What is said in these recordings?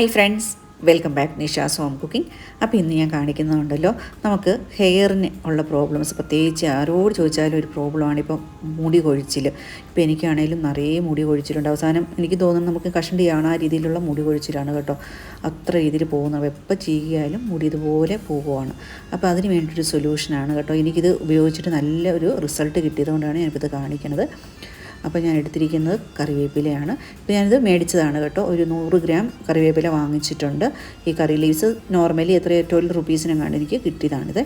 Hi friends welcome back Nisha's home cooking അപ്പോൾ ഇന്ന് ഞാൻ കാണിക്കുന്നുണ്ടല്ലോ നമുക്ക് ഹെയറിന് ഉള്ള പ്രോബ്ലംസ് പ്രത്യേകിച്ച് ആരോട് ചോദിച്ചാലും ഒരു പ്രോബ്ലമാണ് ഇപ്പം മുടി കൊഴിച്ചിൽ ഇപ്പോൾ എനിക്കാണേലും നിറയെ മുടി കൊഴിച്ചിലുണ്ട്. അവസാനം എനിക്ക് തോന്നുന്നു നമുക്ക് കഷണ്ടിയാണ് ആ രീതിയിലുള്ള മുടി കൊഴിച്ചിലാണ് കേട്ടോ. അത്ര രീതിയിൽ പോകുന്നത്. എപ്പോൾ ചെയ്യുകയാലും മുടി ഇതുപോലെ പോകുവാണ്. അപ്പോൾ അതിന് വേണ്ടിയൊരു സൊല്യൂഷനാണ് കേട്ടോ. എനിക്കിത് ഉപയോഗിച്ചിട്ട് നല്ല ഒരു റിസൾട്ട് കിട്ടിയതുകൊണ്ടാണ് ഞാനിപ്പോൾ ഇത് കാണിക്കുന്നത് അപ്പോൾ ഞാൻ എടുത്തിരിക്കുന്നത് കറിവേപ്പിലയാണ്. ഇപ്പോൾ ഞാനിത് മേടിച്ചതാണ് കേട്ടോ. ഒരു നൂറ് ഗ്രാം കറിവേപ്പില വാങ്ങിച്ചിട്ടുണ്ട്. ഈ കറി ലീവ്സ് നോർമലി എത്ര ട്വൽവ് റുപ്പീസിനെങ്ങാണ്ട് എനിക്ക് കിട്ടിയതാണിത്.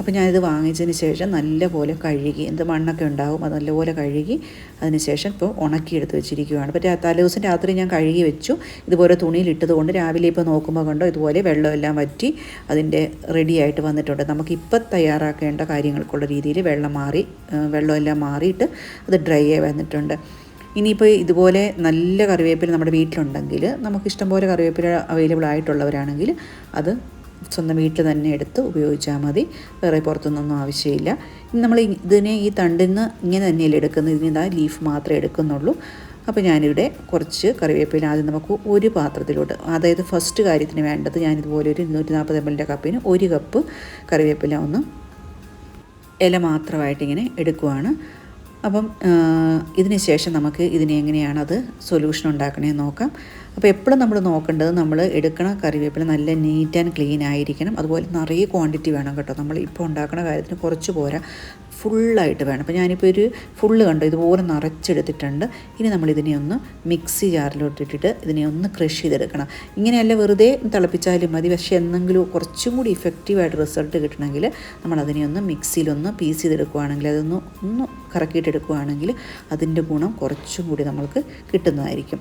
അപ്പോൾ ഞാനിത് വാങ്ങിച്ചതിന് ശേഷം നല്ലപോലെ കഴുകി എന്ത് മണ്ണൊക്കെ ഉണ്ടാവും അത് നല്ലപോലെ കഴുകി അതിന് ശേഷം ഇപ്പോൾ ഉണക്കിയെടുത്ത് വെച്ചിരിക്കുകയാണ് അപ്പോൾ തലേദിവസം രാത്രി ഞാൻ കഴുകി വെച്ചു. ഇതുപോലെ തുണിയിൽ ഇട്ടതുകൊണ്ട് രാവിലെ ഇപ്പോൾ നോക്കുമ്പോൾ കണ്ടോ ഇതുപോലെ വെള്ളമെല്ലാം വറ്റി അതിന്റെ റെഡിയായിട്ട് വന്നിട്ടുണ്ട്. നമുക്ക് നമുക്കിപ്പോൾ തയ്യാറാക്കേണ്ട കാര്യങ്ങൾക്കുള്ള രീതിയിൽ വെള്ളം മാറി വെള്ളമെല്ലാം മാറിയിട്ട് അത് ഡ്രൈ ആയി വന്നിട്ടുണ്ട്. ഇനിയിപ്പോൾ ഇതുപോലെ നല്ല കറിവേപ്പില നമ്മുടെ വീട്ടിലുണ്ടെങ്കിൽ നമുക്ക് ഇഷ്ടംപോലെ കറിവേപ്പില അവൈലബിൾ ആയിട്ടുള്ളവരാണെങ്കിൽ അത് സ്വന്തം വീട്ടിൽ തന്നെ എടുത്ത് ഉപയോഗിച്ചാൽ മതി. വേറെ പുറത്തുനിന്നൊന്നും ആവശ്യമില്ല. നമ്മൾ ഇതിനെ ഈ തണ്ടിൽ നിന്ന് ഇങ്ങനെ തന്നെയല്ലേ എടുക്കുന്നത്? ഇതിന് ഇതാ ലീഫ് മാത്രമേ എടുക്കുന്നുള്ളൂ. അപ്പോൾ ഞാനിവിടെ കുറച്ച് കറിവേപ്പില ആദ്യം നമുക്ക് ഒരു പാത്രത്തിലോട്ട് അതായത് ഫസ്റ്റ് കാര്യത്തിന് വേണ്ടത് ഞാനിതുപോലെ ഒരു ഇരുന്നൂറ്റി നാൽപ്പത് എം എല്ലിന്റെ കപ്പിന് ഒരു കപ്പ് കറിവേപ്പില ഒന്ന് ഇല മാത്രമായിട്ട് ഇങ്ങനെ എടുക്കുവാണ്. അപ്പം ഇതിന് ശേഷം നമുക്ക് ഇതിനെ എങ്ങനെയാണ് അത് സൊല്യൂഷൻ ഉണ്ടാക്കണേന്ന് നോക്കാം. അപ്പോൾ എപ്പോഴും നമ്മൾ നോക്കേണ്ടത് നമ്മൾ എടുക്കണ കറിവേപ്പില നല്ല നീറ്റ് ആൻഡ് ക്ലീൻ ആയിരിക്കണം. അതുപോലെ നിറയെ ക്വാണ്ടിറ്റി വേണം കേട്ടോ. നമ്മൾ ഇപ്പോൾ ഉണ്ടാക്കുന്ന കാര്യത്തിന് കുറച്ച് പോരാ ഫുള്ളായിട്ട് വേണം. അപ്പോൾ ഞാനിപ്പോൾ ഒരു ഫുള്ള് കണ്ടു ഇതുപോലെ നിറച്ചെടുത്തിട്ടുണ്ട്. ഇനി നമ്മൾ ഇതിനെ ഒന്ന് മിക്സി ജാറിലോട്ടിട്ടിട്ട് ഇതിനെ ഒന്ന് ക്രഷ് ചെയ്തെടുക്കണം. ഇങ്ങനെയല്ല വെറുതെ തിളപ്പിച്ചാലും മതി. പക്ഷേ എന്തെങ്കിലും കുറച്ചും കൂടി ഇഫക്റ്റീവായിട്ട് റിസൾട്ട് കിട്ടണമെങ്കിൽ നമ്മൾ അതിനെ ഒന്ന് മിക്സിയിലൊന്ന് പീസ് ചെയ്തെടുക്കുകയാണെങ്കിൽ അതൊന്ന് ഒന്ന് കറക്കിയിട്ടെടുക്കുകയാണെങ്കിൽ അതിന്റെ ഗുണം കുറച്ചും കൂടി നമ്മൾക്ക് കിട്ടുന്നതായിരിക്കും.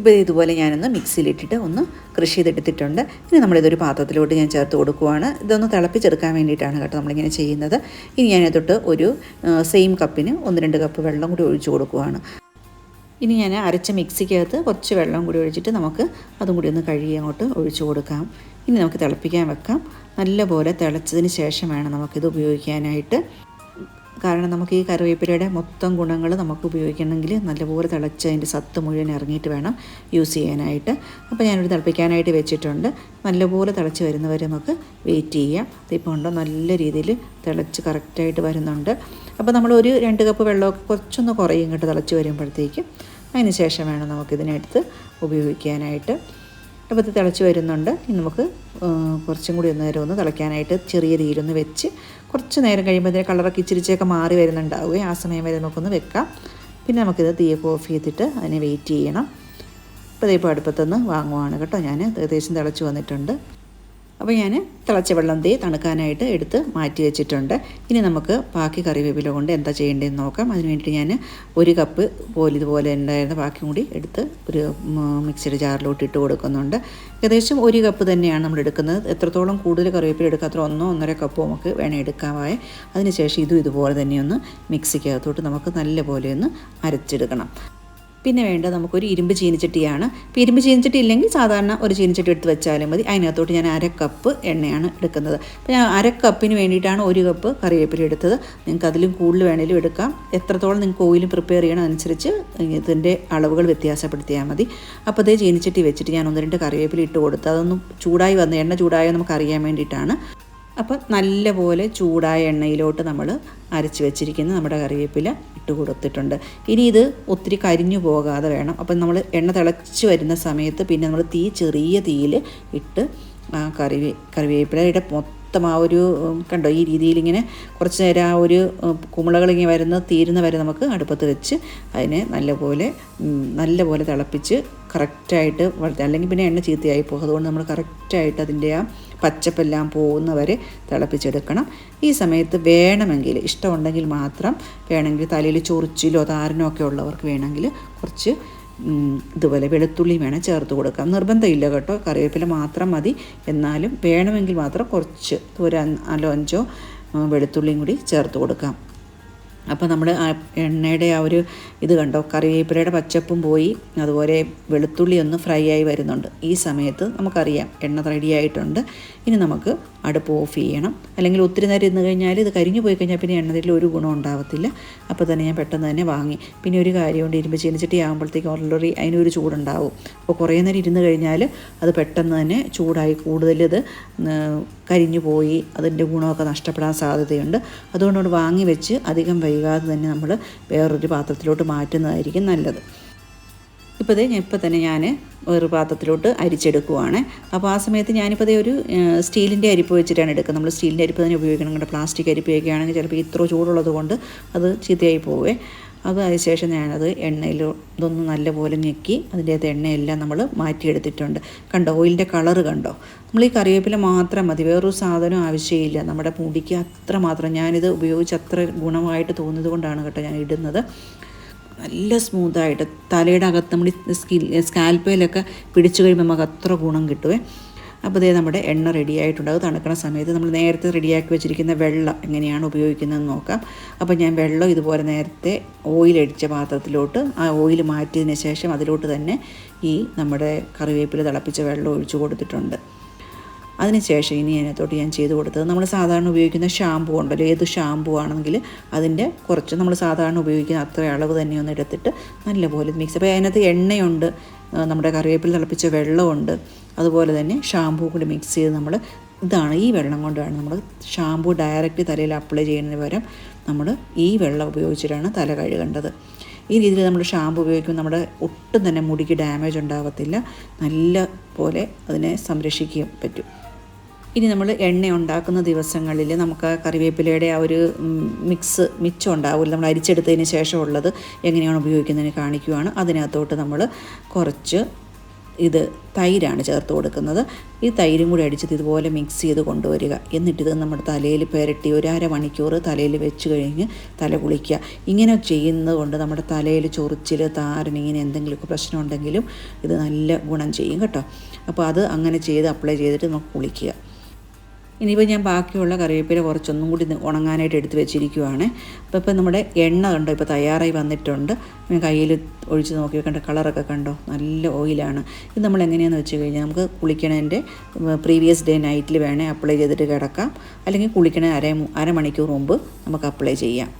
ഇപ്പോൾ ഇതുപോലെ ഞാനൊന്ന് മിക്സിയിലിട്ടിട്ട് ഒന്ന് കൃഷി ചെയ്തെടുത്തിട്ടുണ്ട്. ഇനി നമ്മളിതൊരു പാത്രത്തിലോട്ട് ഞാൻ ചേർത്ത് കൊടുക്കുവാണ്. ഇതൊന്ന് തിളപ്പിച്ചെടുക്കാൻ വേണ്ടിയിട്ടാണ് കേട്ടോ നമ്മളിങ്ങനെ ചെയ്യുന്നത്. ഇനി ഞാനതൊട്ട് ഒരു സെയിം കപ്പിന് ഒന്ന് രണ്ട് കപ്പ് വെള്ളം കൂടി ഒഴിച്ചു കൊടുക്കുവാണ്. ഇനി ഞാൻ അരച്ച മിക്സിക്കകത്ത് കുറച്ച് വെള്ളം കൂടി ഒഴിച്ചിട്ട് നമുക്ക് അതും കൂടി ഒന്ന് കഴുകി അങ്ങോട്ട് ഒഴിച്ചു കൊടുക്കാം. ഇനി നമുക്ക് തിളപ്പിക്കാൻ വെക്കാം. നല്ലപോലെ തിളച്ചതിന് ശേഷം വേണം നമുക്കിത് ഉപയോഗിക്കാനായിട്ട്. കാരണം നമുക്ക് ഈ കറിവേപ്പിലയുടെ മൊത്തം ഗുണങ്ങൾ നമുക്ക് ഉപയോഗിക്കണമെങ്കിൽ നല്ലപോലെ തിളച്ച് അതിന്റെ സത്ത് മുഴുവൻ ഇറങ്ങിയിട്ട് വേണം യൂസ് ചെയ്യാനായിട്ട്. അപ്പോൾ ഞാനിവിടെ തിളപ്പിക്കാനായിട്ട് വെച്ചിട്ടുണ്ട്. നല്ലപോലെ തിളച്ച് വരുന്നവരെ നമുക്ക് വെയിറ്റ് ചെയ്യാം. ഇപ്പോൾ ഉണ്ടോ നല്ല രീതിയിൽ തിളച്ച് കറക്റ്റായിട്ട് വരുന്നുണ്ട്. അപ്പോൾ നമ്മൾ ഒരു രണ്ട് കപ്പ് വെള്ളമൊക്കെ കുറച്ചൊന്ന് കുറയും കേട്ടോ തിളച്ച് വരുമ്പോഴത്തേക്കും. അതിന് ശേഷം വേണം നമുക്കിതിനെടുത്ത് ഉപയോഗിക്കാനായിട്ട്. അപ്പോൾ ഇത് തിളച്ച് വരുന്നുണ്ട്. ഇനി നമുക്ക് കുറച്ചും കൂടി ഒന്ന് നേരം ഒന്ന് തിളയ്ക്കാനായിട്ട് ചെറിയ തീയിലൊന്ന് വെച്ച് കുറച്ച് നേരം കഴിയുമ്പോൾ കളറൊക്കെ ഇച്ചിരിച്ചൊക്കെ മാറി വരുന്നുണ്ടാവുകയും ആ സമയം വരെ നമുക്കൊന്ന് വെക്കാം. പിന്നെ നമുക്കിത് തീയൊക്കെ ഓഫ് ചെയ്തിട്ട് അതിനെ വെയിറ്റ് ചെയ്യണം. ഇപ്പോൾ ഇതിപ്പോൾ അടുപ്പത്തുനിന്ന് വാങ്ങുവാണ് കേട്ടോ ഞാൻ ഏകദേശം തിളച്ച് വന്നിട്ടുണ്ട്. അപ്പോൾ ഞാൻ തിളച്ച വെള്ളം തീ തണുക്കാനായിട്ട് എടുത്ത് മാറ്റി വെച്ചിട്ടുണ്ട്. ഇനി നമുക്ക് ബാക്കി കറിവേപ്പില കൊണ്ട് എന്താ ചെയ്യേണ്ടതെന്ന് നോക്കാം. അതിന് വേണ്ടിയിട്ട് ഞാൻ ഒരു കപ്പ് പോലെ ഇതുപോലെ ഉണ്ടായിരുന്ന ബാക്കി കൂടി എടുത്ത് ഒരു മിക്സിയുടെ ജാറിലോട്ട് ഇട്ട് കൊടുക്കുന്നുണ്ട്. ഏകദേശം ഒരു കപ്പ് തന്നെയാണ് നമ്മൾ എടുക്കുന്നത്. എത്രത്തോളം കൂടുതൽ കറിവേപ്പില എടുക്കുക അത്ര ഒന്നോ ഒന്നര കപ്പോ നമുക്ക് വേണം എടുക്കാമായ അതിനുശേഷം ഇതും ഇതുപോലെ തന്നെ ഒന്ന് മിക്സിക്കകത്തോട്ട് നമുക്ക് നല്ലപോലെ ഒന്ന് അരച്ചെടുക്കണം. പിന്നെ വേണ്ടത് നമുക്കൊരു ഇരുമ്പ് ചീനിച്ചട്ടിയാണ്. ഇപ്പോൾ ഇരുമ്പ് ചീനിച്ചട്ടി ഇല്ലെങ്കിൽ സാധാരണ ഒരു ചീനിച്ചട്ടി എടുത്ത് വെച്ചാലും മതി. അതിനകത്തോട്ട് ഞാൻ അര കപ്പ് എണ്ണയാണ് എടുക്കുന്നത്. അപ്പോൾ ഞാൻ അര കപ്പിന് വേണ്ടിയിട്ടാണ് ഒരു കപ്പ് കറിവേപ്പില എടുത്തത്. നിങ്ങൾക്ക് അതിലും കൂടുതൽ വേണേലും എടുക്കാം. എത്രത്തോളം നിങ്ങൾക്ക് ഓയിൽ പ്രിപ്പയർ ചെയ്യണം അനുസരിച്ച് ഇതിന്റെ അളവുകൾ വ്യത്യാസപ്പെടുത്തിയാൽ മതി. അപ്പോൾ അതേ ചീനിച്ചട്ടി വെച്ചിട്ട് ഞാൻ ഒന്ന് രണ്ട് കറിവേപ്പില ഇട്ട് കൊടുത്ത് അതൊന്നും ചൂടായി വന്ന് എണ്ണ ചൂടായോ നമുക്ക് അറിയാൻ വേണ്ടിയിട്ടാണ്. അപ്പോൾ നല്ലപോലെ ചൂടായ എണ്ണയിലോട്ട് നമ്മൾ അരച്ച് വെച്ചിരിക്കുന്ന നമ്മുടെ കറിവേപ്പില ഇട്ട് കൊടുത്തിട്ടുണ്ട്. ഇനി ഇത് ഒത്തിരി കരിഞ്ഞു പോകാതെ വേണം. അപ്പം നമ്മൾ എണ്ണ തിളച്ച് വരുന്ന സമയത്ത് പിന്നെ നമ്മൾ തീ ചെറിയ തീയിൽ ഇട്ട് ആ കറിവേ കറിവേപ്പിലയുടെ മൊത്തം ആ ഒരു കണ്ടോ ഈ രീതിയിൽ ഇങ്ങനെ കുറച്ച് നേരം ആ ഒരു കുമിളകൾ ഇങ്ങനെ വരുന്ന തീരുന്ന വരെ നമുക്ക് അടുപ്പത്ത് വെച്ച് അതിനെ നല്ലപോലെ നല്ലപോലെ തിളപ്പിച്ച് കറക്റ്റായിട്ട് വളർത്തുക അല്ലെങ്കിൽ പിന്നെ എണ്ണ ചീത്തയായി പോകും. അതുകൊണ്ട് നമ്മൾ കറക്റ്റായിട്ട് അതിന്റെ ആ പച്ചപ്പെല്ലാം പോകുന്നവരെ തിളപ്പിച്ചെടുക്കണം. ഈ സമയത്ത് വേണമെങ്കിൽ ഇഷ്ടമുണ്ടെങ്കിൽ മാത്രം വേണമെങ്കിൽ തലയിൽ ചൊറിച്ചിലോ താരനോ ഒക്കെ ഉള്ളവർക്ക് വേണമെങ്കിൽ കുറച്ച് ഇതുപോലെ വെളുത്തുള്ളി വേണം ചേർത്ത് കൊടുക്കാം. നിർബന്ധമില്ല കേട്ടോ. കറിവേപ്പില മാത്രം മതി. എന്നാലും വേണമെങ്കിൽ മാത്രം കുറച്ച് ഒരു നാലോ അഞ്ചോ വെളുത്തുള്ളിയും കൂടി ചേർത്ത് കൊടുക്കാം. അപ്പോൾ നമ്മൾ ആ എണ്ണയുടെ ആ ഒരു ഇത് കണ്ടോ? കറിവേപ്പിലയുടെ പച്ചപ്പും പോയി അതുപോലെ വെളുത്തുള്ളി ഒന്ന് ഫ്രൈ ആയി വരുന്നുണ്ട്. ഈ സമയത്ത് നമുക്കറിയാം എണ്ണ റെഡി ആയിട്ടുണ്ട്. ഇനി നമുക്ക് അടുപ്പ് ഓഫ് ചെയ്യണം. അല്ലെങ്കിൽ ഒത്തിരി നേരം ഇരുന്ന് കഴിഞ്ഞാൽ ഇത് കരിഞ്ഞു പോയി കഴിഞ്ഞാൽ പിന്നെ എണ്ണത്തിൽ ഒരു ഗുണം ഉണ്ടാവത്തില്ല. അപ്പോൾ തന്നെ ഞാൻ പെട്ടെന്ന് തന്നെ വാങ്ങി. പിന്നെ ഒരു കാര്യമുണ്ട് ഇരുമ്പ് ചീനച്ചട്ടി ആകുമ്പോഴത്തേക്ക് ഓൾറെഡി അതിനൊരു ചൂടുണ്ടാവും. അപ്പോൾ കുറേ നേരം ഇരുന്ന് കഴിഞ്ഞാൽ അത് പെട്ടെന്ന് തന്നെ ചൂടായി കൂടുതൽ ഇത് കരിഞ്ഞു പോയി. അതിന്റെ ഗുണമൊക്കെ നഷ്ടപ്പെടാൻ സാധ്യതയുണ്ട്. അതുകൊണ്ട് വാങ്ങി വെച്ച് അധികം വൈകാതെ തന്നെ നമ്മൾ വേറൊരു പാത്രത്തിലോട്ട് മാറ്റുന്നതായിരിക്കും നല്ലത്. ഇപ്പോൾ ഇത് ഇപ്പോൾ തന്നെ ഞാൻ വേറൊരു പാത്രത്തിലോട്ട് അരിച്ചെടുക്കുവാണ്. അപ്പോൾ ആ സമയത്ത് ഞാനിപ്പോൾ അതേ ഒരു സ്റ്റീലിന്റെ അരിപ്പ് വെച്ചിട്ടാണ് എടുക്കുക നമ്മൾ സ്റ്റീലിന്റെ അരിപ്പ് തന്നെ ഉപയോഗിക്കണം. കണ്ട പ്ലാസ്റ്റിക് അരിപ്പൊക്കെയാണെങ്കിൽ ചിലപ്പോൾ ഇത്ര ചൂടുള്ളത് കൊണ്ട് അത് ചീത്തയായി പോവേ. അത് അതിനുശേഷം ഞാനത് എണ്ണയിൽ ഇതൊന്ന് നല്ലപോലെ ഞെക്കി അതിന്റെ എണ്ണയെല്ലാം നമ്മൾ മാറ്റിയെടുത്തിട്ടുണ്ട്. കണ്ടോ? ഓയിലിന്റെ കളറ് കണ്ടോ? നമ്മൾ ഈ കറിവേപ്പില മാത്രം മതി. വേറൊരു സാധനം ആവശ്യമില്ല. നമ്മുടെ മുടിക്ക് അത്ര മാത്രം ഞാനിത് ഉപയോഗിച്ച് അത്ര ഗുണമായിട്ട് തോന്നിയത് കൊണ്ടാണ് കേട്ടോ ഞാൻ ഇടുന്നത്. നല്ല സ്മൂത്തായിട്ട് തലയുടെ അകത്ത് നമ്മൾ സ്കിൽ സ്കാൽപ്പയിലൊക്കെ പിടിച്ചു കഴിയുമ്പോൾ നമുക്ക് അത്ര ഗുണം കിട്ടുവേ. അപ്പോൾ ഇതേ നമ്മുടെ എണ്ണ റെഡി ആയിട്ടുണ്ട്. അത് സമയത്ത് നമ്മൾ നേരത്തെ റെഡിയാക്കി വെച്ചിരിക്കുന്ന വെള്ളം എങ്ങനെയാണ് ഉപയോഗിക്കുന്നതെന്ന് നോക്കാം. അപ്പോൾ ഞാൻ വെള്ളം ഇതുപോലെ നേരത്തെ ഓയിൽ അടിച്ച പാത്രത്തിലോട്ട് ആ ഓയിൽ മാറ്റിയതിന് ശേഷം അതിലോട്ട് തന്നെ ഈ നമ്മുടെ കറിവേപ്പില തിളപ്പിച്ച വെള്ളം ഒഴിച്ചു കൊടുത്തിട്ടുണ്ട്. അതിനുശേഷം ഇനി അതിനകത്തോട്ട് ഞാൻ ചെയ്ത് കൊടുത്തത് നമ്മൾ സാധാരണ ഉപയോഗിക്കുന്ന ഷാമ്പു ഉണ്ടല്ലോ ഏത് ഷാമ്പു ആണെങ്കിൽ അതിന്റെ കുറച്ച് നമ്മൾ സാധാരണ ഉപയോഗിക്കുന്ന അത്ര അളവ് തന്നെ ഒന്ന് എടുത്തിട്ട് നല്ലപോലെ മിക്സ് അപ്പോൾ അതിനകത്ത് എണ്ണയുണ്ട് നമ്മുടെ കറിവേപ്പിൽ തിളപ്പിച്ച വെള്ളമുണ്ട് അതുപോലെ തന്നെ ഷാമ്പു കൂടി മിക്സ് ചെയ്ത് നമ്മൾ ഇതാണ് ഈ വെള്ളം കൊണ്ടാണ് നമ്മൾ ഷാമ്പു ഡയറക്റ്റ് തലയിൽ അപ്ലൈ ചെയ്യുന്നതിന് പകരം നമ്മൾ ഈ വെള്ളം ഉപയോഗിച്ചിട്ടാണ് തല കഴുകേണ്ടത്. ഈ രീതിയിൽ നമ്മൾ ഷാമ്പു ഉപയോഗിക്കുമ്പോൾ നമ്മുടെ ഒട്ടും തന്നെ മുടിക്ക് ഡാമേജ് ഉണ്ടാകത്തില്ല നല്ല പോലെ അതിനെ സംരക്ഷിക്കുകയും പറ്റും. ഇനി നമ്മൾ എണ്ണ ഉണ്ടാക്കുന്ന ദിവസങ്ങളിൽ നമുക്ക് കറിവേപ്പിലയുടെ ആ ഒരു മിക്സ് മിച്ചം ഉണ്ടാവില്ല നമ്മൾ അരിച്ചെടുത്തതിന് ശേഷമുള്ളത് എങ്ങനെയാണ് ഉപയോഗിക്കുന്നതിന് കാണിക്കുവാണ്. അതിനകത്തോട്ട് നമ്മൾ കുറച്ച് ഇത് തൈരാണ് ചേർത്ത് കൊടുക്കുന്നത്. ഈ തൈരും കൂടി അടിച്ചത് ഇതുപോലെ മിക്സ് ചെയ്ത് കൊണ്ടുവരിക. എന്നിട്ടിത് നമ്മുടെ തലയിൽ പുരട്ടി ഒരു അരമണിക്കൂർ തലയിൽ വെച്ച് കഴിഞ്ഞ് തല കുളിക്കുക. ഇങ്ങനെ ചെയ്യുന്നത് കൊണ്ട് നമ്മുടെ തലയിൽ ചൊറിച്ചിൽ താരൻ ഇങ്ങനെ എന്തെങ്കിലുമൊക്കെ പ്രശ്നം ഉണ്ടെങ്കിലും ഇത് നല്ല ഗുണം ചെയ്യും കേട്ടോ. അപ്പോൾ അത് അങ്ങനെ ചെയ്ത് അപ്ലൈ ചെയ്തിട്ട് നമുക്ക് കുളിക്കുക. ഇനിയിപ്പോൾ ഞാൻ ബാക്കിയുള്ള കറിവേപ്പില കുറച്ചൊന്നും കൂടി ഉണങ്ങാനായിട്ട് എടുത്ത് വെച്ചിരിക്കുവാണ്. അപ്പോൾ ഇപ്പോൾ നമ്മുടെ എണ്ണ കണ്ടോ? ഇപ്പോൾ തയ്യാറായി വന്നിട്ടുണ്ട്. ഞാൻ കയ്യിൽ ഒഴിച്ച് നോക്കി കണ്ട കളറൊക്കെ കണ്ടോ? നല്ല ഓയിലാണ് ഇത് നമ്മൾ എങ്ങനെയാണെന്ന് വെച്ച് കഴിഞ്ഞാൽ നമുക്ക് കുളിക്കണതിന്റെ പ്രീവിയസ് ഡേ നൈറ്റിൽ വേണേൽ അപ്ലൈ ചെയ്തിട്ട് കിടക്കാം. അല്ലെങ്കിൽ കുളിക്കണ അര അരമണിക്കൂർ മുമ്പ് നമുക്ക് അപ്ലൈ ചെയ്യാം.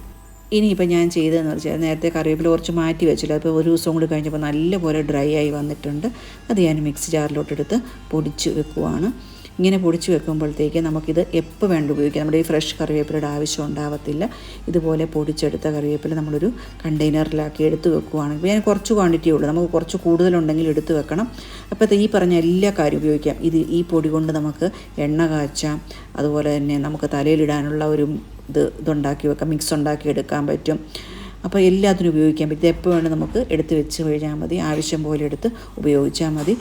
ഇനിയിപ്പോൾ ഞാൻ ചെയ്തതെന്ന് വെച്ചാൽ നേരത്തെ കറിവേപ്പില കുറച്ച് മാറ്റി വെച്ചില്ല. അപ്പോൾ ഒരു ദിവസം കൂടി കഴിഞ്ഞപ്പോൾ നല്ലപോലെ ഡ്രൈ ആയി വന്നിട്ടുണ്ട്. അത് ഞാൻ മിക്സി ജാറിലോട്ടെടുത്ത് പൊടിച്ച് വെക്കുവാണ്. ഇങ്ങനെ പൊടിച്ച് വെക്കുമ്പോഴത്തേക്ക് നമുക്കിത് എപ്പോൾ വേണ്ട ഉപയോഗിക്കാം. നമ്മുടെ ഈ ഫ്രഷ് കറിവേപ്പിലയുടെ ആവശ്യം ഉണ്ടാവത്തില്ല. ഇതുപോലെ പൊടിച്ചെടുത്ത കറിവേപ്പില നമ്മളൊരു കണ്ടെയ്നറിലാക്കി എടുത്ത് വെക്കുവാണെങ്കിൽ ഞാൻ കുറച്ച് ക്വാണ്ടിറ്റി ഉള്ളൂ. നമുക്ക് കുറച്ച് കൂടുതലുണ്ടെങ്കിൽ എടുത്ത് വെക്കണം. അപ്പോൾ ഈ പറഞ്ഞ എല്ലാ കാര്യം ഉപയോഗിക്കാം. ഇത് ഈ പൊടി കൊണ്ട് നമുക്ക് എണ്ണ കാച്ചാം. അതുപോലെ തന്നെ നമുക്ക് തലയിലിടാനുള്ള ഒരു ഇത് ഇതുണ്ടാക്കി വെക്കാം. മിക്സ് ഉണ്ടാക്കി എടുക്കാൻ പറ്റും. അപ്പോൾ എല്ലാത്തിനും ഉപയോഗിക്കാൻ പറ്റും എപ്പോൾ വേണം നമുക്ക് എടുത്ത് വെച്ച് കഴിഞ്ഞാൽ മതി. ആവശ്യം പോലെ എടുത്ത് ഉപയോഗിച്ചാൽ മതി.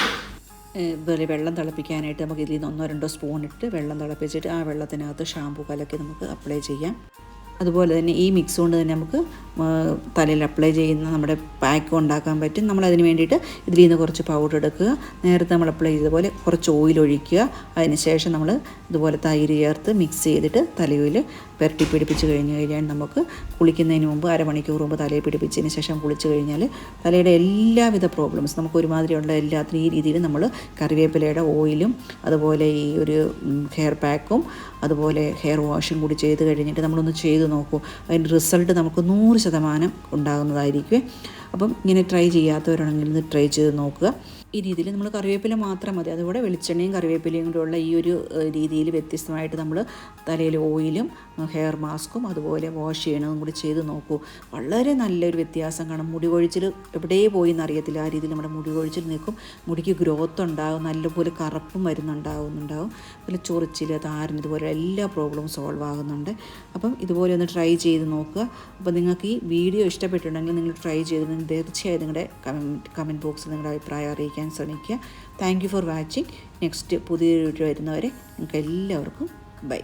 ഇതുപോലെ വെള്ളം തിളപ്പിക്കാനായിട്ട് നമുക്ക് ഇതിൽ നിന്ന് ഒന്നോ രണ്ടോ സ്പൂൺ ഇട്ട് വെള്ളം തിളപ്പിച്ചിട്ട് ആ വെള്ളത്തിനകത്ത് ഷാമ്പു കലക്കി നമുക്ക് അപ്ലൈ ചെയ്യാം. അതുപോലെ തന്നെ ഈ മിക്സ് കൊണ്ട് തന്നെ നമുക്ക് തലയിൽ അപ്ലൈ ചെയ്യുന്ന നമ്മുടെ പാക്ക് ഉണ്ടാക്കാൻ പറ്റും. നമ്മൾ അതിന് വേണ്ടിയിട്ട് ഇതിൽ നിന്ന് കുറച്ച് പൗഡർ എടുക്കുക. നേരത്തെ നമ്മൾ അപ്ലൈ ചെയ്തതുപോലെ കുറച്ച് ഓയിൽ ഒഴിക്കുക. അതിന് ശേഷം നമ്മൾ ഇതുപോലെ തൈര് ചേർത്ത് മിക്സ് ചെയ്തിട്ട് തലയിൽ പുരട്ടി പിടിപ്പിച്ച് കഴിഞ്ഞ് കഴിഞ്ഞാൽ നമുക്ക് കുളിക്കുന്നതിന് മുമ്പ് അരമണിക്കൂർ മുമ്പ് തലയിൽ പിടിപ്പിച്ചതിന് ശേഷം കുളിച്ച് കഴിഞ്ഞാൽ തലയുടെ എല്ലാവിധ പ്രോബ്ലംസ് നമുക്ക് ഒരുമാതിരിയുള്ള എല്ലാത്തിനും ഈ രീതിയിൽ നമ്മൾ കറിവേപ്പിലയുടെ ഓയിലും അതുപോലെ ഈ ഒരു ഹെയർ പാക്കും അതുപോലെ ഹെയർ വാഷും കൂടി ചെയ്ത് കഴിഞ്ഞിട്ട് നമ്മളൊന്ന് ചെയ്ത് നോക്കൂ. അതിന്റെ റിസൾട്ട് നമുക്ക് നൂറ് ശതമാനം ഉണ്ടാകുന്നതായിരിക്കും അപ്പം ഇങ്ങനെ ട്രൈ ചെയ്യാത്തവരാണെങ്കിൽ ഒന്ന് ട്രൈ ചെയ്ത് നോക്കുക. ഈ രീതിയിൽ നമ്മൾ കറിവേപ്പില മാത്രം മതി. അതുകൂടെ വെളിച്ചെണ്ണയും കറിവേപ്പിലയും കൂടെയുള്ള ഈ ഒരു രീതിയിൽ വ്യത്യസ്തമായിട്ട് നമ്മൾ തലയിൽ ഓയിലും ഹെയർ മാസ്കും അതുപോലെ വാഷ് ചെയ്യണതും കൂടി ചെയ്ത് നോക്കൂ. വളരെ നല്ലൊരു വ്യത്യാസം കാണും. മുടി കൊഴിച്ചിൽ എവിടെ പോയി എന്നറിയത്തില്ല ആ രീതിയിൽ നമ്മുടെ മുടി കൊഴിച്ചിൽ നിൽക്കും. മുടിക്ക് ഗ്രോത്ത് ഉണ്ടാകും നല്ലപോലെ കറുപ്പും വരുന്നുണ്ടാകുന്നുണ്ടാവും അതുപോലെ ചൊറിച്ചിൽ താരൻ ഇതുപോലെ എല്ലാ പ്രോബ്ലവും സോൾവ് ആകുന്നുണ്ട്. അപ്പം ഇതുപോലെ ഒന്ന് ട്രൈ ചെയ്ത് നോക്കുക. അപ്പോൾ നിങ്ങൾക്ക് ഈ വീഡിയോ ഇഷ്ടപ്പെട്ടിട്ടുണ്ടെങ്കിൽ നിങ്ങൾ ട്രൈ ചെയ്ത് തീർച്ചയായും നിങ്ങളുടെ കമന്റ് കമന്റ് ബോക്സിൽ നിങ്ങളുടെ അഭിപ്രായം അറിയിക്കുക സഹായിക്കാൻ ശ്രമിക്കുക. Thank you for watching next പുതിയൊരു വീഡിയോ വരുന്നവരെ നിങ്ങൾക്ക് എല്ലാവർക്കും ബൈ